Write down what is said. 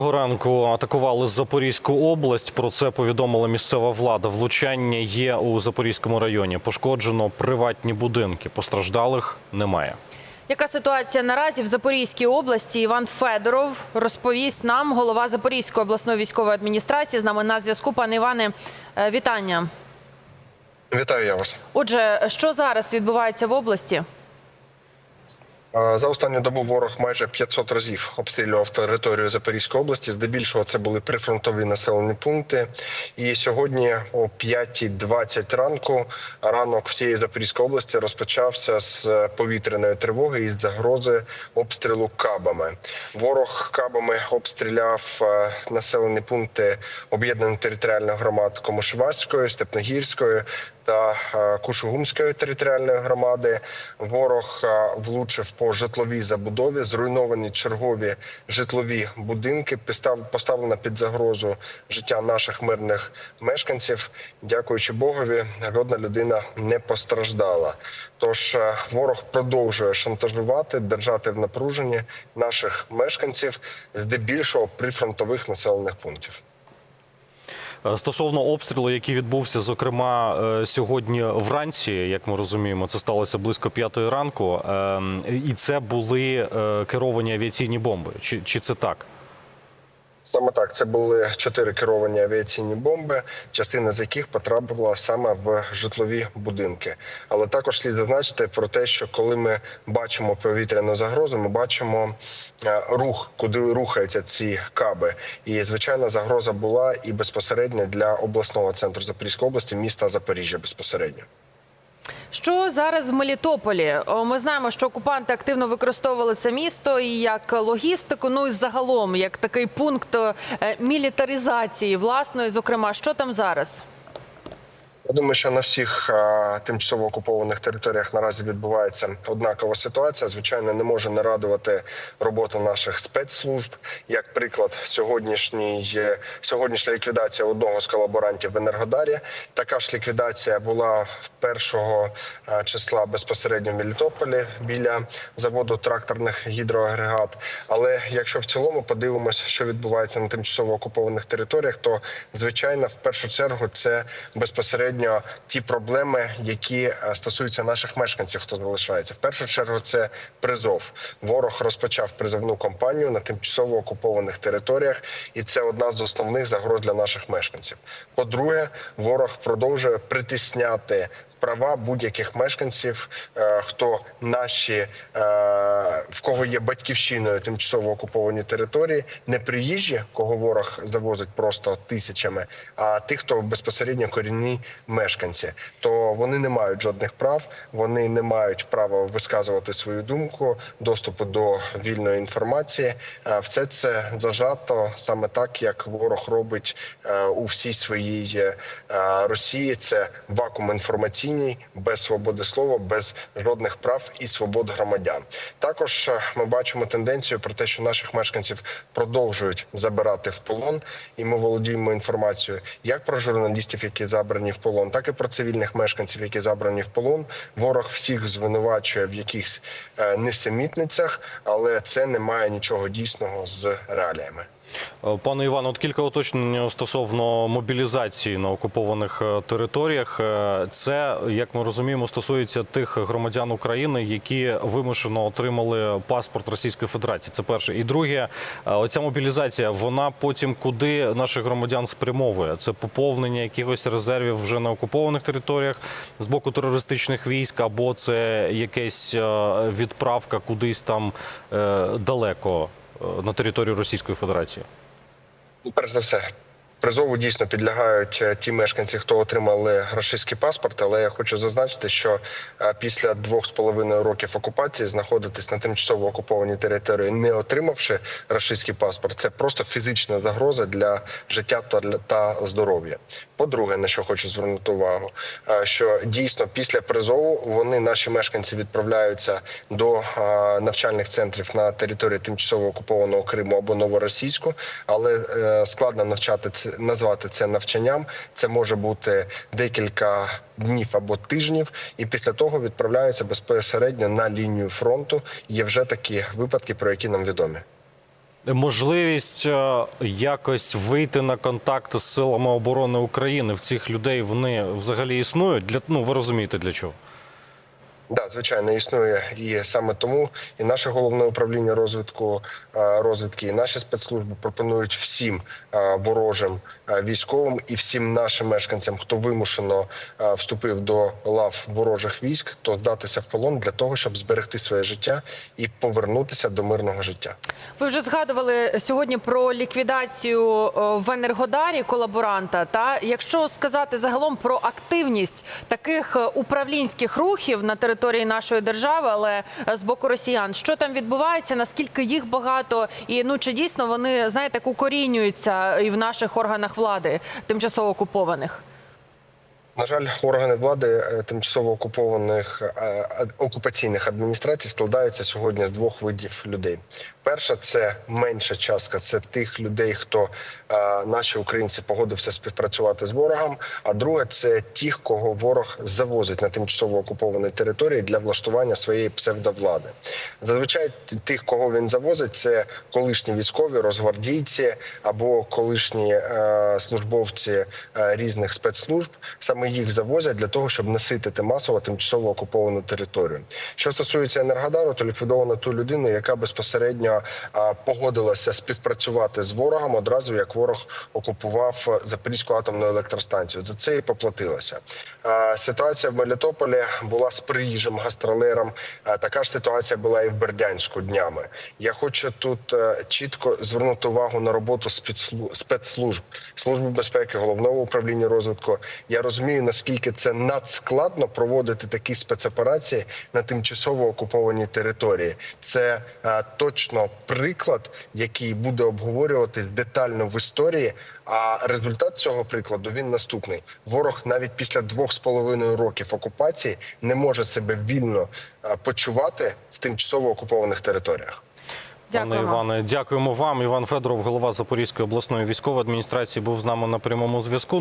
Цього ранку атакували Запорізьку область. Про це повідомила місцева влада. Влучання є у Запорізькому районі. Пошкоджено приватні будинки. Постраждалих немає. Яка ситуація наразі в Запорізькій області? Іван Федоров розповість нам, голова Запорізької обласної військової адміністрації. З нами на зв'язку. Пане Іване, е, вітання. Вітаю я вас. Отже, що зараз відбувається в області? Е, За останню добу ворог майже 500 разів обстрілював територію Запорізької області. Здебільшого це були прифронтові населені пункти. І сьогодні о 5.20 ранку ранок всієї Запорізької області розпочався з повітряної тривоги і загрози обстрілу кабами. Ворог кабами обстріляв е, населені пункти об'єднаних територіальних громад Комушевацької, Степногірської та е, Кушугумської територіальної громади. Ворог е, влучив по житловій забудові, зруйновані чергові житлові будинки. Постав- Поставлено під загрозу життя наших мирних мешканців. Дякуючи Богові, жодна людина не постраждала. Тож е, ворог продовжує шантажувати, держати в напруженні наших мешканців, здебільшого прифронтових населених пунктів. Е, Стосовно обстрілу, який відбувся, зокрема е, сьогодні вранці, як ми розуміємо, це сталося близько п'ятої ранку, ем, і це були е, керовані авіаційні бомби. Чи, чи це так? Саме так, це були чотири керовані авіаційні бомби, частина з яких потрапила саме в житлові будинки. Але також слід зазначити про те, що коли ми бачимо повітряну загрозу, ми бачимо е, рух, куди рухаються ці каби. І звичайно, загроза була і безпосередньо для обласного центру Запорізької області, міста Запоріжжя безпосередньо. Що зараз в Мелітополі? Ми знаємо, що окупанти активно використовували це місто і як логістику, ну і загалом як такий пункт е, мілітаризації власної. Зокрема, що там зараз? Я думаю, що на всіх а, тимчасово окупованих територіях наразі відбувається однакова ситуація. Звичайно, не може не радувати роботу наших спецслужб. Як приклад, сьогоднішній е, сьогоднішня ліквідація одного з колаборантів в Енергодарі. Така ж ліквідація була першого числа безпосередньо в Мелітополі біля заводу тракторних гідроагрегат. Але якщо в цілому подивимося, що відбувається на тимчасово окупованих територіях, то звичайно, в першу чергу, це безпосередньо ті проблеми, які е, стосуються наших мешканців, хто залишається. В першу чергу це призов. Ворог розпочав призовну кампанію на тимчасово окупованих територіях, і це одна з основних загроз для наших мешканців. По-друге, ворог продовжує притисняти. Права будь-яких мешканців, е, хто наші е, в кого є батьківщиною тимчасово окуповані території, не приїжджі, кого ворог завозить просто тисячами, а тих, хто безпосередньо корінні мешканці, то вони не мають жодних прав, вони не мають права висказувати свою думку, доступу до вільної інформації. Е, Все це зажато саме так, як ворог робить у всій своїй Росії. Це вакуум інформаційний, без свободи слова, без жодних прав і свобод громадян. Також е, ми бачимо тенденцію про те, що наших мешканців продовжують забирати в полон, і ми володіємо інформацією як про журналістів, які забрані в полон, так і про цивільних мешканців, які забрані в полон. Ворог всіх звинувачує в якихось е, несемітницях, але це не має нічого дійсного з реаліями. Е, Пане Іване, от кілька уточнень стосовно мобілізації на окупованих е, територіях. Е, Це, як ми розуміємо, стосується тих громадян України, які вимушено отримали паспорт Російської Федерації. Це перше. І друге, оця мобілізація, вона потім куди наших громадян спрямовує? Це поповнення якихось резервів вже на окупованих територіях з боку терористичних військ, або це якась відправка кудись там далеко на територію Російської Федерації. Ну, перш за все, призову дійсно підлягають е, ті мешканці, хто отримали російський паспорт. Але я хочу зазначити, що е, після двох з половиною років окупації знаходитись на тимчасово окупованій території, не отримавши російський паспорт, це просто фізична загроза для життя та здоров'я. По-друге, на що хочу звернути увагу, е, що дійсно після призову вони наші мешканці відправляються до навчальних центрів на території тимчасово окупованого Криму або Новоросійську, але складно навчати це назвати це навчанням. Це може бути декілька днів або тижнів, і після того відправляються безпосередньо на лінію фронту. Є вже такі випадки, про які нам відомі. Можливість е, якось вийти на контакт з силами оборони України в цих людей вони взагалі існують для ну ви розумієте для чого? Да, звичайно, існує і саме тому і наше головне управління розвитку е, розвідки, і наші спецслужби пропонують всім е, ворожим е, військовим і всім нашим мешканцям, хто вимушено вступив до лав ворожих військ, то здатися в полон для того, щоб зберегти своє життя і повернутися до мирного життя. Ви вже згадували сьогодні про ліквідацію в Енергодарі колаборанта. Та якщо сказати загалом про активність таких управлінських рухів на території нашої держави, але е, з боку росіян, що там відбувається? Наскільки їх багато, і ну чи дійсно вони знаєте, укорінюються і в наших органах влади тимчасово окупованих? На жаль, органи влади е, тимчасово окупованих е, окупаційних адміністрацій складаються сьогодні з двох видів людей. Перша це менша частка, це тих людей, хто е, наші українці погодився співпрацювати з ворогом. А друге це ті, кого ворог завозить на тимчасово окуповані території для влаштування своєї псевдовлади. Зазвичай тих, кого він завозить, це колишні військові, розгвардійці або колишні службовці різних спецслужб. Саме їх завозять для того, щоб наситити масово тимчасово окуповану територію. Що стосується Енергодару, то ліквідовано ту людину, яка безпосередньо погодилася співпрацювати з ворогом одразу, як ворог окупував е, Запорізьку атомну електростанцію. За це і поплатилася. Ситуація в Мелітополі була з приїжджим гастролером. Така ж ситуація була і в Бердянську днями. Я хочу тут е, чітко звернути увагу на роботу спецслу- спецслужб служби безпеки, головного управління розвитку. Я розумію, наскільки це надскладно проводити такі спецоперації на тимчасово окупованій території. Це е, точно приклад, який буде обговорювати детально в історії. А результат цього прикладу він наступний: ворог навіть після двох з половиною років окупації не може себе вільно е, почувати в тимчасово окупованих територіях. Пане. Іване, дякуємо вам. Іван Федоров, голова Запорізької обласної військової адміністрації, був з нами на прямому зв'язку.